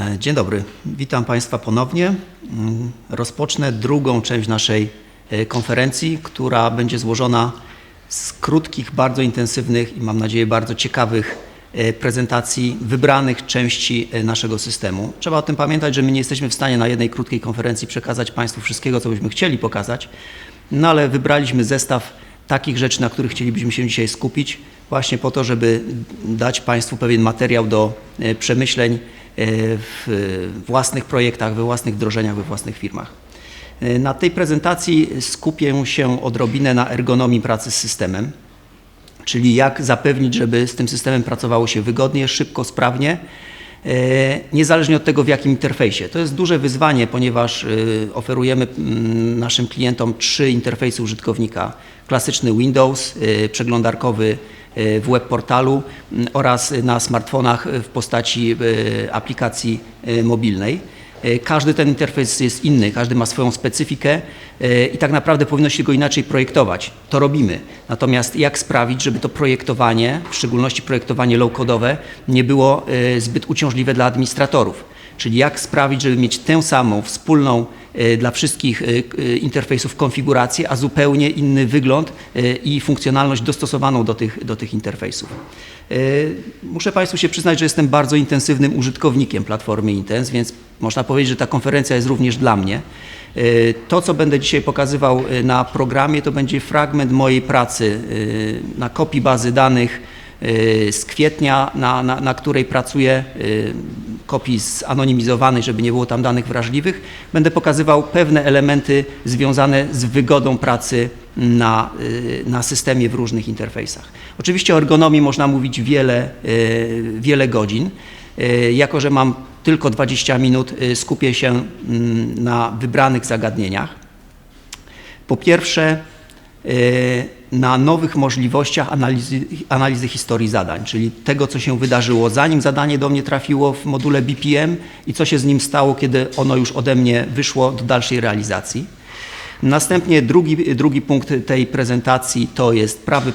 E, Dzień dobry, witam Państwa ponownie. Mm, Rozpocznę drugą część naszej e, konferencji, która będzie złożona z krótkich, bardzo intensywnych i mam nadzieję bardzo ciekawych e, prezentacji wybranych części naszego systemu. Trzeba o tym pamiętać, że my nie jesteśmy w stanie na jednej krótkiej konferencji przekazać Państwu wszystkiego, co byśmy chcieli pokazać, no ale wybraliśmy zestaw takich rzeczy, na których chcielibyśmy się dzisiaj skupić, właśnie po to, żeby dać Państwu pewien materiał do przemyśleń w własnych projektach, we własnych wdrożeniach, we własnych firmach. E, Na tej prezentacji skupię się odrobinę na ergonomii pracy z systemem, czyli jak zapewnić, żeby z tym systemem pracowało się wygodnie, szybko, sprawnie, e, niezależnie od tego, w jakim interfejsie. To jest duże wyzwanie, ponieważ e, oferujemy naszym klientom trzy interfejsy użytkownika. Klasyczny Windows, e, przeglądarkowy e, w web portalu mm, oraz na smartfonach w postaci e, aplikacji e, mobilnej. E, Każdy ten interfejs jest inny, każdy ma swoją specyfikę i tak naprawdę powinno się go inaczej projektować. To robimy. Natomiast jak sprawić, żeby to projektowanie, w szczególności projektowanie low-codowe, nie było zbyt uciążliwe dla administratorów? Czyli jak sprawić, żeby mieć tę samą wspólną dla wszystkich e, e, interfejsów konfigurację, a zupełnie inny wygląd e, i funkcjonalność dostosowaną do tych, do tych interfejsów. E, Muszę Państwu się przyznać, że jestem bardzo intensywnym użytkownikiem platformy Intens, więc można powiedzieć, że ta konferencja jest również dla mnie. E, To, co będę dzisiaj pokazywał e, na programie, to będzie fragment mojej pracy e, na kopii bazy danych e, z kwietnia, na, na, na której pracuję, e, kopii zanonimizowanej, żeby nie było tam danych wrażliwych. Będę pokazywał pewne elementy związane z wygodą pracy na, y, na systemie w różnych interfejsach. Oczywiście o ergonomii można mówić wiele, y, wiele godzin. Y, Jako, że mam tylko 20 minut, skupię się mm, na wybranych zagadnieniach. Po pierwsze, na nowych możliwościach analizy, analizy historii zadań, czyli tego, co się wydarzyło zanim zadanie do mnie trafiło w module BPM i co się z nim stało, kiedy ono już ode mnie wyszło do dalszej realizacji. Następnie drugi, drugi punkt tej prezentacji to jest prawy,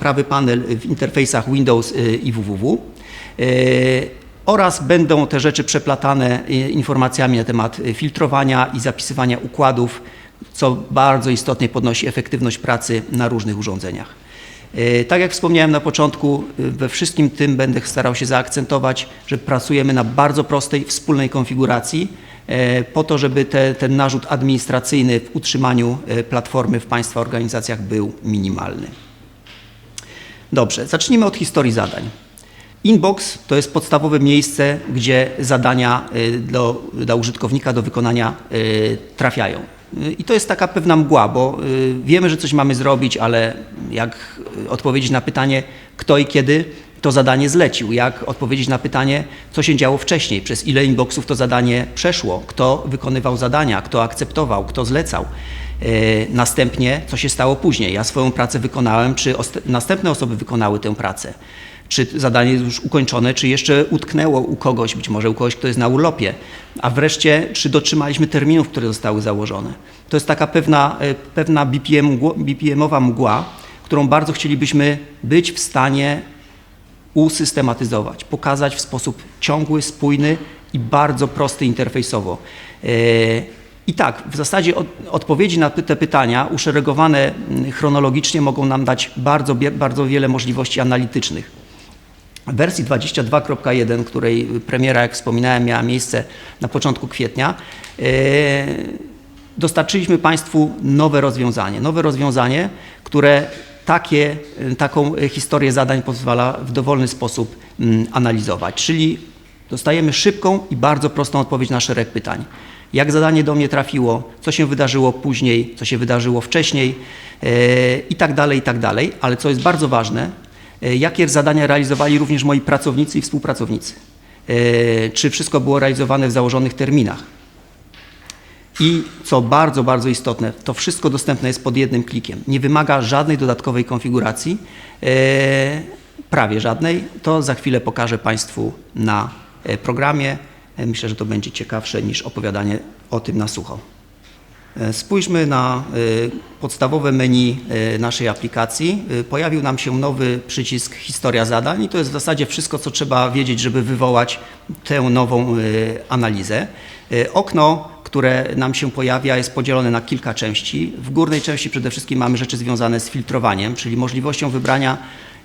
prawy panel w interfejsach Windows y, i www. Y, Oraz będą te rzeczy przeplatane y, informacjami na temat filtrowania i zapisywania układów, co bardzo istotnie podnosi efektywność pracy na różnych urządzeniach. E, Tak jak wspomniałem na początku, e, we wszystkim tym będę starał się zaakcentować, że pracujemy na bardzo prostej, wspólnej konfiguracji, e, po to, żeby te, ten narzut administracyjny w utrzymaniu platformy w Państwa organizacjach był minimalny. Dobrze, zacznijmy od historii zadań. Inbox to jest podstawowe miejsce, gdzie zadania do, dla użytkownika do wykonania trafiają. I to jest taka pewna mgła, bo y, wiemy, że coś mamy zrobić, ale jak y, odpowiedzieć na pytanie, kto i kiedy to zadanie zlecił, jak odpowiedzieć na pytanie, co się działo wcześniej, przez ile inboxów to zadanie przeszło, kto wykonywał zadania, kto akceptował, kto zlecał. Y, Następnie, co się stało później. Ja swoją pracę wykonałem, czy następne osoby wykonały tę pracę. Czy zadanie jest już ukończone, czy jeszcze utknęło u kogoś, być może u kogoś, kto jest na urlopie. A wreszcie, czy dotrzymaliśmy terminów, które zostały założone. To jest taka pewna, y, pewna BPM, BPM-owa mgła, którą bardzo chcielibyśmy być w stanie usystematyzować, pokazać w sposób ciągły, spójny i bardzo prosty interfejsowo. E, I tak, w zasadzie od, odpowiedzi na te pytania uszeregowane chronologicznie mogą nam dać bardzo, bardzo wiele możliwości analitycznych. Wersji 22.1, której premiera, jak wspominałem, miała miejsce na początku kwietnia, e, dostarczyliśmy Państwu nowe rozwiązanie. Nowe rozwiązanie, które takie, taką historię zadań pozwala w dowolny sposób mm, analizować. Czyli dostajemy szybką i bardzo prostą odpowiedź na szereg pytań. Jak zadanie do mnie trafiło, co się wydarzyło później, co się wydarzyło wcześniej e, i tak dalej, tak. Ale co jest bardzo ważne, e, jakie zadania realizowali również moi pracownicy i współpracownicy. E, Czy wszystko było realizowane w założonych terminach. I co bardzo, bardzo istotne, to wszystko dostępne jest pod jednym klikiem. Nie wymaga żadnej dodatkowej konfiguracji, e, prawie żadnej. To za chwilę pokażę Państwu na e, programie. E, Myślę, że to będzie ciekawsze niż opowiadanie o tym na sucho. E, Spójrzmy na e, podstawowe menu e, naszej aplikacji. Pojawił nam się nowy przycisk Historia zadań i to jest w zasadzie wszystko, co trzeba wiedzieć, żeby wywołać tę nową analizę. Okno, które nam się pojawia, jest podzielone na kilka części. W górnej części przede wszystkim mamy rzeczy związane z filtrowaniem, czyli możliwością wybrania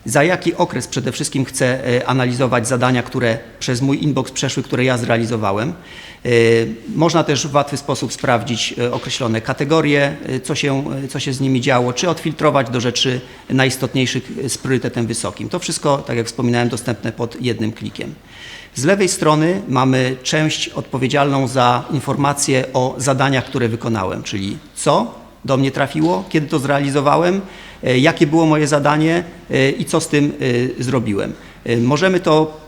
za jaki okres przede wszystkim chcę e, analizować zadania, które przez mój inbox przeszły, które ja zrealizowałem. E, Można też w łatwy sposób sprawdzić e, określone kategorie, co się, co się z nimi działo, czy odfiltrować do rzeczy najistotniejszych z priorytetem wysokim. To wszystko, tak jak wspominałem, dostępne pod jednym klikiem. Z lewej strony mamy część odpowiedzialną za informacje o zadaniach, które wykonałem, czyli co do mnie trafiło, kiedy to zrealizowałem, jakie było moje zadanie e, i co z tym e, zrobiłem. E, Możemy to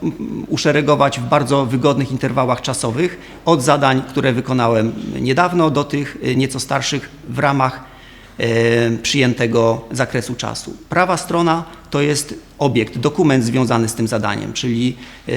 uszeregować w bardzo wygodnych interwałach czasowych, od zadań, które wykonałem niedawno, do tych e, nieco starszych w ramach e, przyjętego zakresu czasu. Prawa strona to jest obiekt, dokument związany z tym zadaniem, czyli e,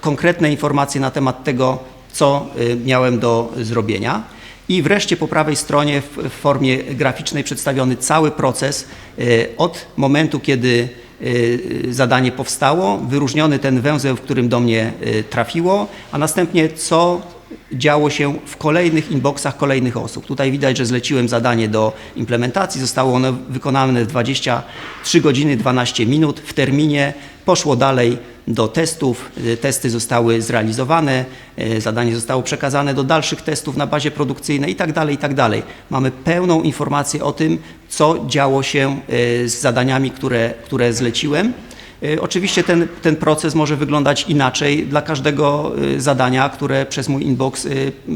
konkretne informacje na temat tego, co e, miałem do zrobienia. I wreszcie po prawej stronie w formie graficznej przedstawiony cały proces e, od momentu, kiedy e, zadanie powstało, wyróżniony ten węzeł, w którym do mnie e, trafiło, a następnie co działo się w kolejnych inboxach kolejnych osób. Tutaj widać, że zleciłem zadanie do implementacji, zostało ono wykonane w 23 godziny 12 minut w terminie, poszło dalej do testów, y, testy zostały zrealizowane, y, zadanie zostało przekazane do dalszych testów na bazie produkcyjnej i tak dalej, i tak. Mamy pełną informację o tym, co działo się y, z zadaniami, które, które zleciłem. Oczywiście ten, ten proces może wyglądać inaczej dla każdego zadania, które przez mój inbox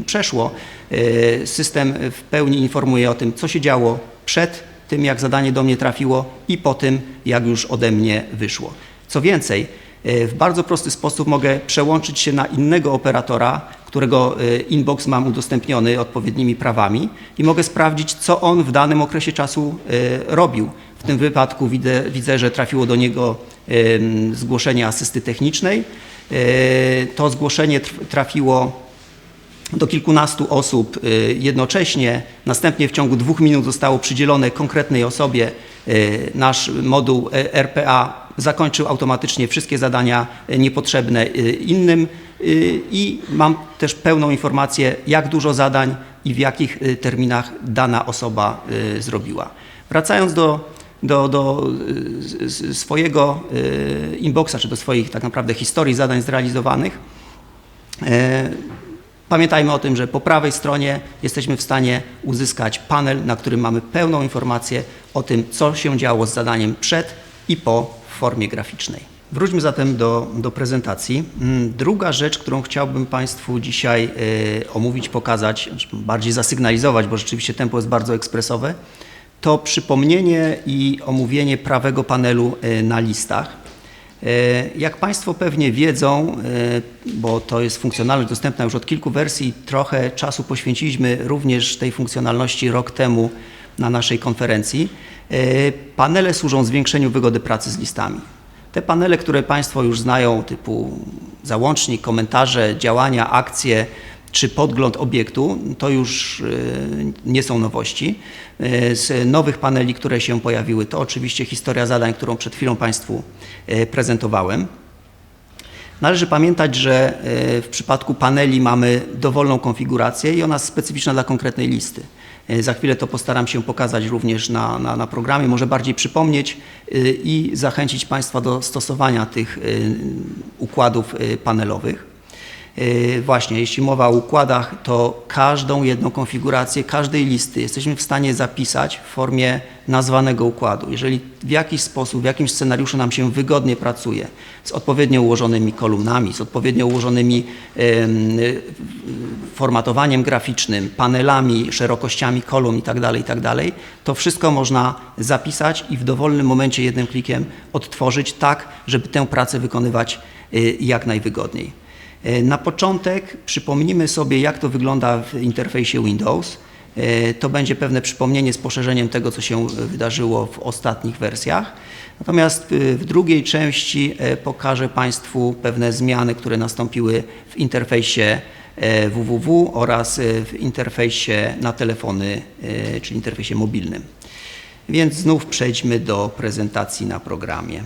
przeszło. System w pełni informuje o tym, co się działo przed tym, jak zadanie do mnie trafiło i po tym, jak już ode mnie wyszło. Co więcej, w bardzo prosty sposób mogę przełączyć się na innego operatora, którego y, inbox mam udostępniony odpowiednimi prawami i mogę sprawdzić, co on w danym okresie czasu y, robił. W tym wypadku widzę, widzę że trafiło do niego zgłoszenie asysty technicznej. E, To zgłoszenie trafiło do kilkunastu osób jednocześnie. Następnie w ciągu dwóch minut zostało przydzielone konkretnej osobie. Nasz moduł e, RPA zakończył automatycznie wszystkie zadania y, niepotrzebne y, innym y, i mam też pełną informację, jak dużo zadań i w jakich terminach dana osoba zrobiła. Wracając do, do, do swojego inboxa, czy do swoich tak naprawdę historii zadań zrealizowanych, E, Pamiętajmy o tym, że po prawej stronie jesteśmy w stanie uzyskać panel, na którym mamy pełną informację o tym, co się działo z zadaniem przed i po formie graficznej. Wróćmy zatem do, do prezentacji. Mm, Druga rzecz, którą chciałbym Państwu dzisiaj e, omówić, pokazać, bardziej zasygnalizować, bo rzeczywiście tempo jest bardzo ekspresowe, to przypomnienie i omówienie prawego panelu e, na listach. E, Jak Państwo pewnie wiedzą, bo to jest funkcjonalność dostępna już od kilku wersji, trochę czasu poświęciliśmy również tej funkcjonalności rok temu na naszej konferencji. E, Panele służą zwiększeniu wygody pracy z listami. Te panele, które Państwo już znają, typu załącznik, komentarze, działania, akcje, czy podgląd obiektu, to już e, nie są nowości. E, Z nowych paneli, które się pojawiły, to oczywiście historia zadań, którą przed chwilą Państwu prezentowałem. Należy pamiętać, że w przypadku paneli mamy dowolną konfigurację i ona jest specyficzna dla konkretnej listy. E, Za chwilę to postaram się pokazać również na, na, na programie, może bardziej przypomnieć e, i zachęcić Państwa do stosowania tych e, układów panelowych. Yy, Właśnie, jeśli mowa o układach, to każdą jedną konfigurację każdej listy jesteśmy w stanie zapisać w formie nazwanego układu. Jeżeli w jakiś sposób, w jakimś scenariuszu nam się wygodnie pracuje, z odpowiednio ułożonymi kolumnami, z odpowiednio ułożonymi em, y, formatowaniem graficznym, panelami, szerokościami kolumn itd., itd., to wszystko można zapisać i w dowolnym momencie jednym klikiem odtworzyć tak, żeby tę pracę wykonywać y, jak najwygodniej. E, Na początek przypomnimy sobie, jak to wygląda w interfejsie Windows. E, To będzie pewne przypomnienie z poszerzeniem tego, co się wydarzyło w ostatnich wersjach. Natomiast w drugiej części e, pokażę Państwu pewne zmiany, które nastąpiły w interfejsie e, www oraz e, w interfejsie na telefony, e, czyli interfejsie mobilnym. Więc znów przejdźmy do prezentacji na programie.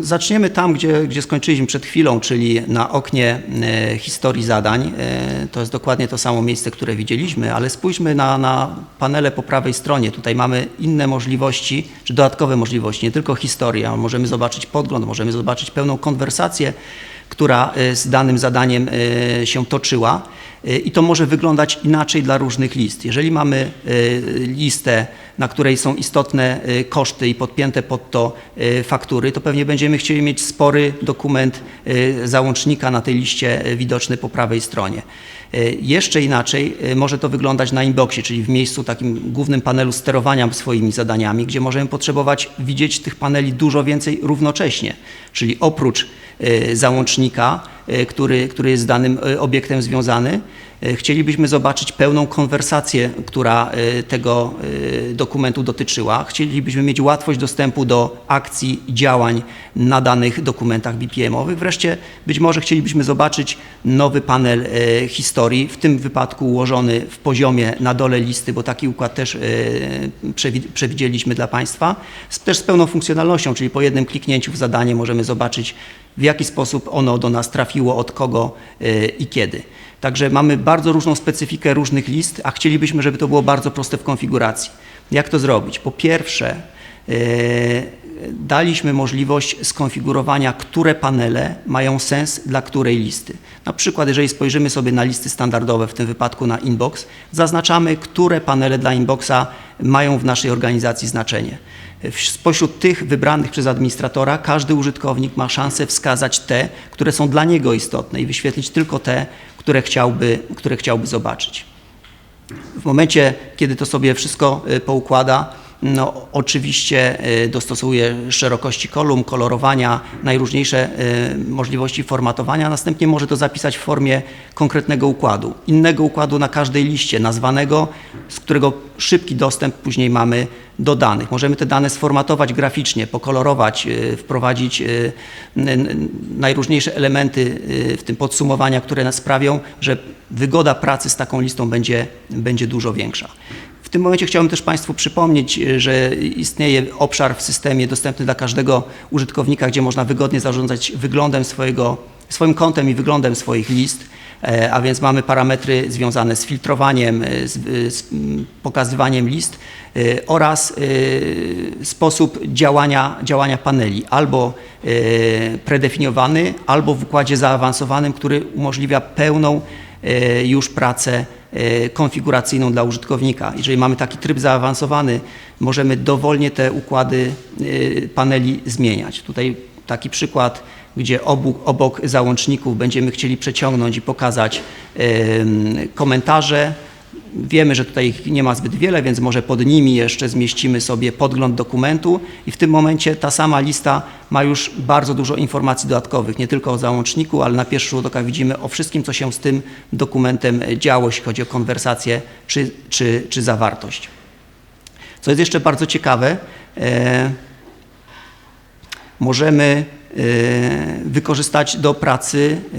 Zaczniemy tam, gdzie, gdzie skończyliśmy przed chwilą, czyli na oknie e, historii zadań. E, to jest dokładnie to samo miejsce, które widzieliśmy, ale spójrzmy na, na panele po prawej stronie. Tutaj mamy inne możliwości, czy dodatkowe możliwości, nie tylko historia. Możemy zobaczyć podgląd, możemy zobaczyć pełną konwersację, która e, z danym zadaniem się toczyła. E, I to może wyglądać inaczej dla różnych list. Jeżeli mamy e, listę, na której są istotne e, koszty i podpięte pod to faktury, to pewnie będziemy chcieli mieć spory dokument załącznika na tej liście widoczny po prawej stronie. Jeszcze inaczej może to wyglądać na inboxie, czyli w miejscu takim głównym panelu sterowania swoimi zadaniami, gdzie możemy potrzebować widzieć tych paneli dużo więcej równocześnie. Czyli oprócz załącznika, który, który jest z danym e, obiektem związany, e, chcielibyśmy zobaczyć pełną konwersację, która e, tego e, dokumentu dotyczyła. Chcielibyśmy mieć łatwość dostępu do akcji i działań na danych dokumentach BPM-owych. Wreszcie być może chcielibyśmy zobaczyć nowy panel e, historii, w tym wypadku ułożony w poziomie na dole listy, bo taki układ też e, przewi- przewidzieliśmy dla Państwa, też z pełną funkcjonalnością, czyli po jednym kliknięciu w zadanie możemy zobaczyć, w jaki sposób ono do nas trafiło, od kogo e, i kiedy. Także mamy bardzo różną specyfikę różnych list, a chcielibyśmy, żeby to było bardzo proste w konfiguracji. Jak to zrobić? Po pierwsze, e, daliśmy możliwość skonfigurowania, które panele mają sens dla której listy. Na przykład, jeżeli spojrzymy sobie na listy standardowe, w tym wypadku na inbox, zaznaczamy, które panele dla inboxa mają w naszej organizacji znaczenie. Spośród tych wybranych przez administratora każdy użytkownik ma szansę wskazać te, które są dla niego istotne i wyświetlić tylko te, które chciałby, które chciałby zobaczyć. W momencie, kiedy to sobie wszystko y, poukłada, no, oczywiście y, dostosuje szerokości kolumn, kolorowania, najróżniejsze y, możliwości formatowania, następnie może to zapisać w formie konkretnego układu, innego układu na każdej liście, nazwanego, z którego szybki dostęp później mamy do danych. Możemy te dane sformatować graficznie, pokolorować, y, wprowadzić najróżniejsze elementy, w tym podsumowania, które nas sprawią, że wygoda pracy z taką listą będzie, będzie dużo większa. W tym momencie chciałbym też Państwu przypomnieć, y, że istnieje obszar w systemie dostępny dla każdego użytkownika, gdzie można wygodnie zarządzać wyglądem swojego, swoim kontem i wyglądem swoich list. E, A więc mamy parametry związane z filtrowaniem, e, z, e, z pokazywaniem list e, oraz e, sposób działania, działania paneli. Albo e, predefiniowany, albo w układzie zaawansowanym, który umożliwia pełną e, już pracę e, konfiguracyjną dla użytkownika. Jeżeli mamy taki tryb zaawansowany, możemy dowolnie te układy e, paneli zmieniać. Tutaj taki przykład, gdzie obok, obok załączników będziemy chcieli przeciągnąć i pokazać em, komentarze. Wiemy, że tutaj ich nie ma zbyt wiele, więc może pod nimi jeszcze zmieścimy sobie podgląd dokumentu i w tym momencie ta sama lista ma już bardzo dużo informacji dodatkowych, nie tylko o załączniku, ale na pierwszy rzut oka widzimy o wszystkim, co się z tym dokumentem działo, jeśli chodzi o konwersację czy, czy, czy zawartość. Co jest jeszcze bardzo ciekawe, e, możemy e, wykorzystać do pracy e,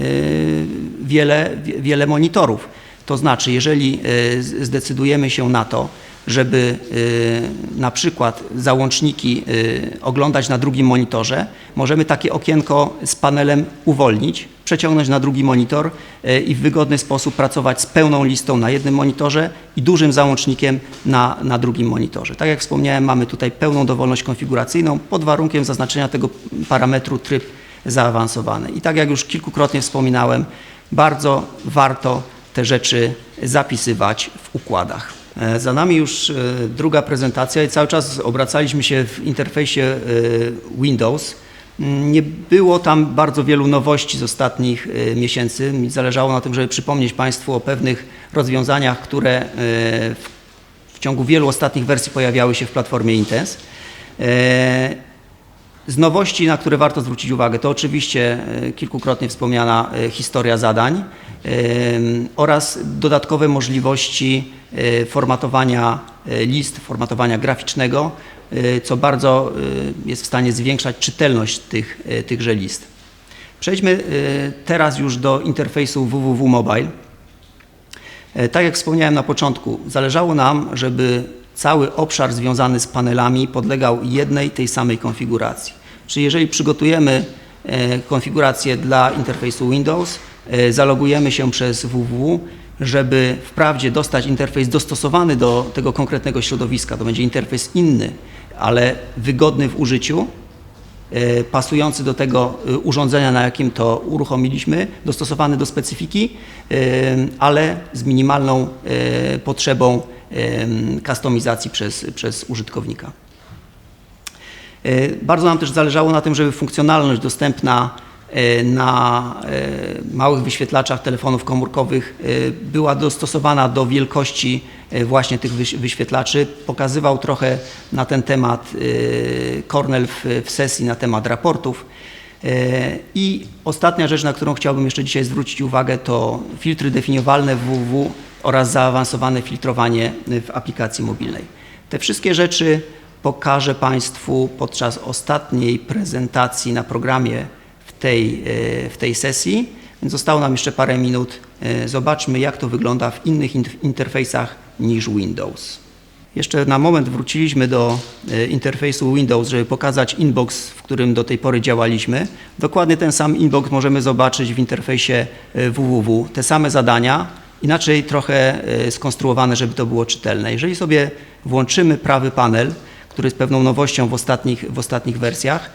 wiele, wie- wiele monitorów. To znaczy, jeżeli e, zdecydujemy się na to, żeby e, na przykład załączniki e, oglądać na drugim monitorze, możemy takie okienko z panelem uwolnić, przeciągnąć na drugi monitor i w wygodny sposób pracować z pełną listą na jednym monitorze i dużym załącznikiem na, na drugim monitorze. Tak jak wspomniałem, mamy tutaj pełną dowolność konfiguracyjną pod warunkiem zaznaczenia tego parametru tryb zaawansowany. I tak jak już kilkukrotnie wspominałem, bardzo warto te rzeczy zapisywać w układach. E, Za nami już e, druga prezentacja i cały czas obracaliśmy się w interfejsie e, Windows. Mm, Nie było tam bardzo wielu nowości z ostatnich miesięcy. Mi zależało na tym, żeby przypomnieć Państwu o pewnych rozwiązaniach, które w ciągu wielu ostatnich wersji pojawiały się w platformie Intens. E, Z nowości, na które warto zwrócić uwagę, to oczywiście e, kilkukrotnie wspomniana e, historia zadań em, oraz dodatkowe możliwości e, formatowania e, list, formatowania graficznego, e, co bardzo e, jest w stanie zwiększać czytelność tych, e, tychże list. Przejdźmy teraz już do interfejsu www Mobile. E, Tak jak wspomniałem na początku, zależało nam, żeby cały obszar związany z panelami podlegał jednej tej samej konfiguracji. Czyli jeżeli przygotujemy e, konfigurację dla interfejsu Windows, e, zalogujemy się przez www, żeby wprawdzie dostać interfejs dostosowany do tego konkretnego środowiska, to będzie interfejs inny, ale wygodny w użyciu, e, pasujący do tego urządzenia, na jakim to uruchomiliśmy, dostosowany do specyfiki, ale z minimalną potrzebą kustomizacji przez, przez użytkownika. E, Bardzo nam też zależało na tym, żeby funkcjonalność dostępna e, na e, małych wyświetlaczach telefonów komórkowych była dostosowana do wielkości właśnie tych wyś- wyświetlaczy. Pokazywał trochę na ten temat Cornell w sesji na temat raportów. E, I ostatnia rzecz, na którą chciałbym jeszcze dzisiaj zwrócić uwagę, to filtry definiowalne www oraz zaawansowane filtrowanie w aplikacji mobilnej. Te wszystkie rzeczy pokażę Państwu podczas ostatniej prezentacji na programie w tej, e, w tej sesji, zostało nam jeszcze parę minut. E, Zobaczmy, jak to wygląda w innych int- interfejsach niż Windows. Jeszcze na moment wróciliśmy do e, interfejsu Windows, żeby pokazać inbox, w którym do tej pory działaliśmy. Dokładnie ten sam inbox możemy zobaczyć w interfejsie e, www. Te same zadania, inaczej trochę e, skonstruowane, żeby to było czytelne. Jeżeli sobie włączymy prawy panel, który jest pewną nowością w ostatnich, w ostatnich wersjach,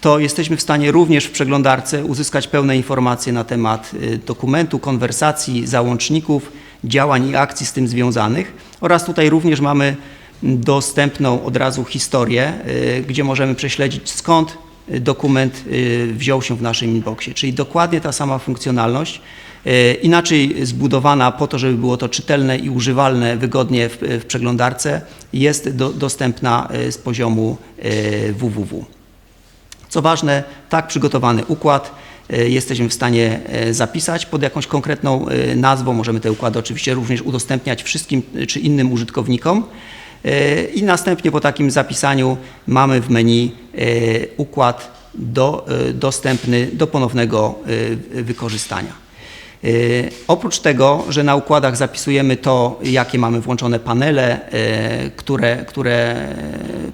to jesteśmy w stanie również w przeglądarce uzyskać pełne informacje na temat dokumentu, konwersacji, załączników, działań i akcji z tym związanych. Oraz tutaj również mamy dostępną od razu historię, y, gdzie możemy prześledzić skąd dokument y, wziął się w naszym inboxie. Czyli dokładnie ta sama funkcjonalność, y, inaczej zbudowana po to, żeby było to czytelne i używalne wygodnie w, w przeglądarce, jest do, dostępna z poziomu www. Co ważne, tak przygotowany układ jesteśmy w stanie e, zapisać pod jakąś konkretną e, nazwą. Możemy te układy oczywiście również udostępniać wszystkim e, czy innym użytkownikom. E, I następnie po takim zapisaniu mamy w menu e, układ do, e, dostępny do ponownego e, wykorzystania. E, Oprócz tego, że na układach zapisujemy to, jakie mamy włączone panele, e, które, które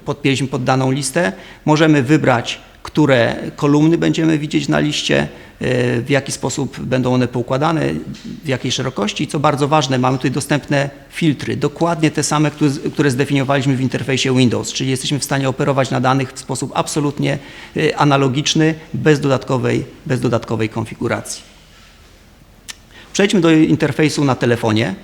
podpięliśmy pod daną listę, możemy wybrać, które kolumny będziemy widzieć na liście, e, w jaki sposób będą one poukładane, w jakiej szerokości. I co bardzo ważne, mamy tutaj dostępne filtry, dokładnie te same, które, które zdefiniowaliśmy w interfejsie Windows, czyli jesteśmy w stanie operować na danych w sposób absolutnie e, analogiczny, bez dodatkowej, bez dodatkowej konfiguracji. Przejdźmy do interfejsu na telefonie.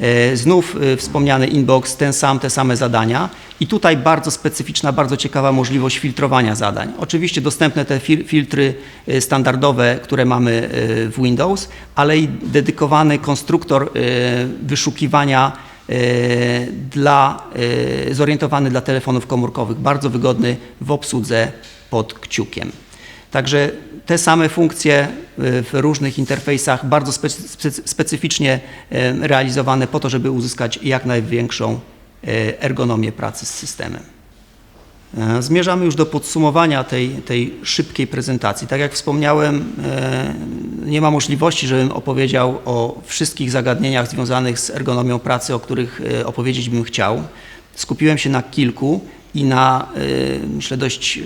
E, Znów e, wspomniany inbox, ten sam, te same zadania i tutaj bardzo specyficzna, bardzo ciekawa możliwość filtrowania zadań. Oczywiście dostępne te fil- filtry e, standardowe, które mamy w Windows, ale i dedykowany konstruktor wyszukiwania dla, zorientowany dla telefonów komórkowych, bardzo wygodny w obsłudze pod kciukiem. Także te same funkcje y, w różnych interfejsach, bardzo spe, spe, specyficznie realizowane po to, żeby uzyskać jak największą y, ergonomię pracy z systemem. E, Zmierzamy już do podsumowania tej, tej szybkiej prezentacji. Tak jak wspomniałem, e, nie ma możliwości, żebym opowiedział o wszystkich zagadnieniach związanych z ergonomią pracy, o których e, opowiedzieć bym chciał. Skupiłem się na kilku i na, e, myślę, dość e,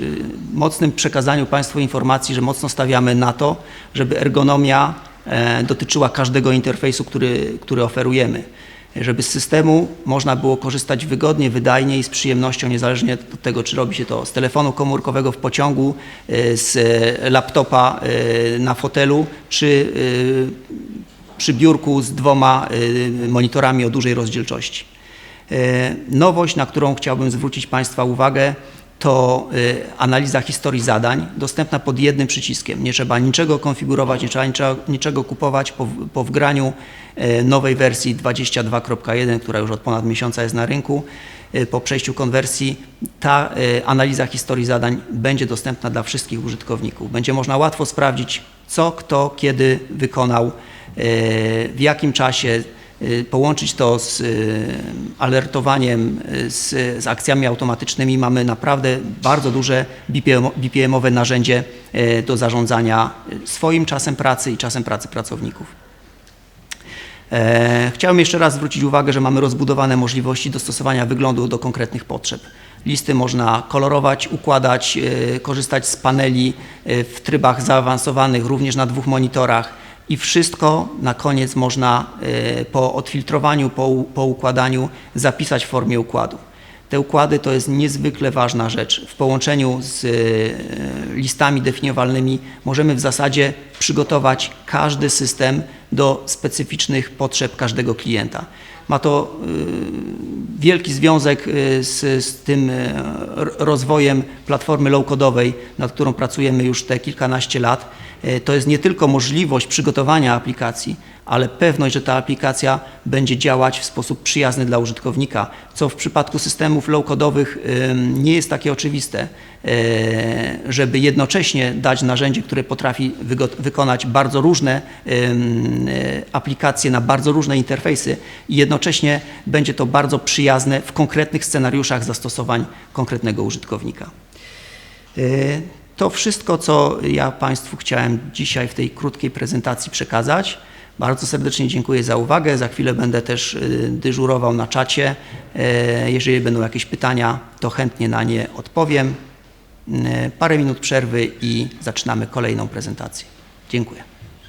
mocnym przekazaniu Państwu informacji, że mocno stawiamy na to, żeby ergonomia e, dotyczyła każdego interfejsu, który, który oferujemy żeby z systemu można było korzystać wygodnie, wydajnie i z przyjemnością, niezależnie od tego, czy robi się to z telefonu komórkowego w pociągu, z laptopa na fotelu, czy przy biurku z dwoma monitorami o dużej rozdzielczości. Y, Nowość, na którą chciałbym zwrócić Państwa uwagę, to y, analiza historii zadań dostępna pod jednym przyciskiem. Nie trzeba niczego konfigurować, nie trzeba niczego, kupować. Po, po wgraniu y, nowej wersji 22.1, która już od ponad miesiąca jest na rynku, po przejściu konwersji, ta analiza historii zadań będzie dostępna dla wszystkich użytkowników. Będzie można łatwo sprawdzić, co kto kiedy wykonał, w jakim czasie, połączyć to z y, alertowaniem, y, z, z akcjami automatycznymi, mamy naprawdę bardzo duże BPM, BPM-owe narzędzie y, do zarządzania y, swoim czasem pracy i czasem pracy pracowników. E, Chciałem jeszcze raz zwrócić uwagę, że mamy rozbudowane możliwości dostosowania wyglądu do konkretnych potrzeb. Listy można kolorować, układać, korzystać z paneli w trybach zaawansowanych, również na dwóch monitorach i wszystko na koniec można e, po odfiltrowaniu, po, po układaniu zapisać w formie układu. Te układy to jest niezwykle ważna rzecz. W połączeniu z e, listami definiowalnymi możemy w zasadzie przygotować każdy system do specyficznych potrzeb każdego klienta. Ma to y, wielki związek z, z tym rozwojem platformy low-codowej, nad którą pracujemy już te kilkanaście lat. Y, To jest nie tylko możliwość przygotowania aplikacji, ale pewność, że ta aplikacja będzie działać w sposób przyjazny dla użytkownika, co w przypadku systemów low-codowych nie jest takie oczywiste, e, żeby jednocześnie dać narzędzie, które potrafi wykonać bardzo różne e, aplikacje na bardzo różne interfejsy i jednocześnie będzie to bardzo przyjazne w konkretnych scenariuszach zastosowań konkretnego użytkownika. E, To wszystko, co ja Państwu chciałem dzisiaj w tej krótkiej prezentacji przekazać. Bardzo serdecznie dziękuję za uwagę. Za chwilę będę też y, dyżurował na czacie. E, Jeżeli będą jakieś pytania, to chętnie na nie odpowiem. Y, Parę minut przerwy i zaczynamy kolejną prezentację. Dziękuję.